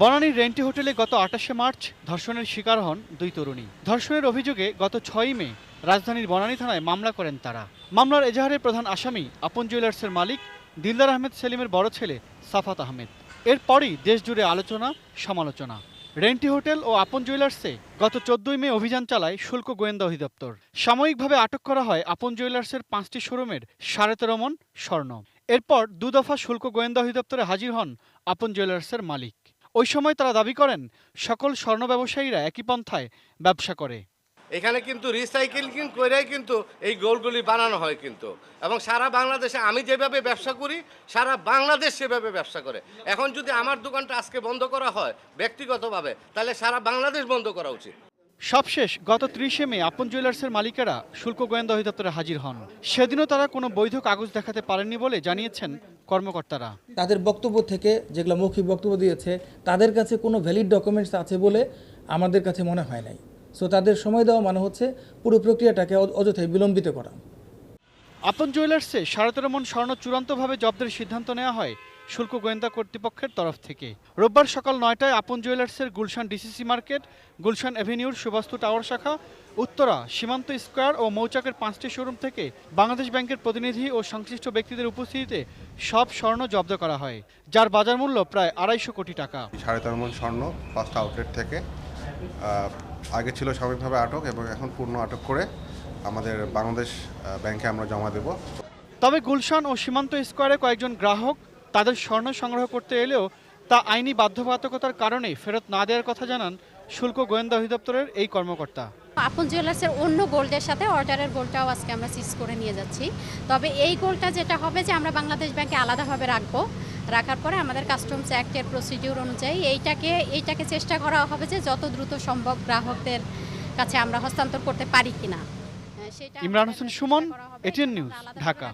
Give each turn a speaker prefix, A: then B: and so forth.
A: বনানীর রেন্টি হোটেলে গত আটাশে মার্চ ধর্ষণের শিকার হন দুই তরুণী। ধর্ষণের অভিযোগে গত ছয়ই মে রাজধানীর বনানী থানায় মামলা করেন তারা। মামলার এজাহারের প্রধান আসামি আপন জুয়েলার্সের মালিক দিলদার আহমেদ সেলিমের বড় ছেলে সাফাত আহমেদ। এরপরই দেশজুড়ে আলোচনা, সমালোচনা। রেন্টি হোটেল ও আপন জুয়েলার্সে গত চোদ্দই মে অভিযান চালায় শুল্ক গোয়েন্দা অধিদপ্তর। সাময়িকভাবে আটক করা হয় আপন জুয়েলার্সের পাঁচটি শোরুমের সাড়ে তেরো মন স্বর্ণ। এরপর দুদফা শুল্ক গোয়েন্দা অধিদপ্তরে হাজির হন আপন জুয়েলার্সের মালিক। ওই সময় তারা দাবি করেন, সকল স্বর্ণ ব্যবসায়ীরা একই পন্থায় ব্যবসা করে।
B: এখানে কিন্তু রিসাইকেলিং করেই কিন্তু এই গোলগুলি বানানো হয় কিন্তু। এবং সারা বাংলাদেশে আমি যেভাবে ব্যবসা করি, সারা বাংলাদেশ সেভাবে ব্যবসা করে। এখন যদি আমার দোকানটা আজকে বন্ধ করা হয় ব্যক্তিগতভাবে, তাহলে সারা বাংলাদেশ বন্ধ করা উচিত।
A: সবশেষ গত ত্রিশে মে আপন জুয়েলার্সের মালিকেরা শুল্ক গোয়েন্দা অধিদপ্তরে হাজির হন। সেদিনও তারা কোনো বৈধ কাগজ দেখাতে পারেননি বলে জানিয়েছেন কর্মকর্তারা।
C: তাদের বক্তব্য থেকে যেগুলো মৌখিক বক্তব্য দিয়েছে তাদের কাছে কোনো ভ্যালিড ডকুমেন্টস আছে বলে আমাদের কাছে মনে হয় নাই। সো তাদের সময় দেওয়া মানে হচ্ছে পুরো প্রক্রিয়াটাকে অ- অযথাই বিলম্বিত করা।
A: আপন জুয়েলার্সে সাড়ে তেরো মন স্বর্ণ চূড়ান্তভাবে জব্দের সিদ্ধান্ত নেওয়া হয় শুল্ক গোয়েন্দা কর্তৃপক্ষের তরফ থেকে। রোববার সকাল নয়টায় আপন জুয়েলার্সের গুলশান ডিসিসি মার্কেট গুলশান এভিনিউর সুবাস্তু টাওয়ার শাখা উত্তরা সীমান্ত স্কোয়ার ও মৌচাকের পাঁচটি শোরুম থেকে বাংলাদেশ ব্যাংকের প্রতিনিধি ও সংশ্লিষ্ট ব্যক্তিদের উপস্থিতিতে সব স্বর্ণ জব্দ করা হয় যার বাজার মূল্য প্রায় আড়াইশো কোটি টাকা।
D: সাড়ে তেরো মন স্বর্ণ ফার্স্ট আউটলেট থেকে। আগে ছিল সাময়িকভাবে আটক এবং এখন পূর্ণ আটক করে আমাদের বাংলাদেশ ব্যাংকে আমরা জমা দেব।
A: তবে গুলশান ও সীমান্ত স্কোয়ারে কয়েকজন গ্রাহক তাদের স্বর্ণ সংগ্রহ করতে এলেও তা আইনি বাধ্যবাধকতার কারণে ফেরত না দেওয়ার কথা জানান শুল্ক গোয়েন্দা অধিদপ্তরের এই কর্মকর্তা।
E: আপন জুয়েলার্সের অন্য গোল্ডের সাথে অর্ডারের গোল্ডটাও আজকে আমরা সিজ করে নিয়ে যাচ্ছি। তবে এই গোল্ডটা যেটা হবে যে আমরা বাংলাদেশ ব্যাংকে আলাদাভাবে রাখব রাখার পরে আমাদের কাস্টমস অ্যাক্টের প্রসিডিউর অনুযায়ী এইটাকে এইটাকে চেষ্টা করা হবে যে যত দ্রুত সম্ভব গ্রাহকদের কাছে আমরা হস্তান্তর করতে পারি কিনা। সেটা
A: ইমরান হোসেন সুমন, এটিএন নিউজ, ঢাকা।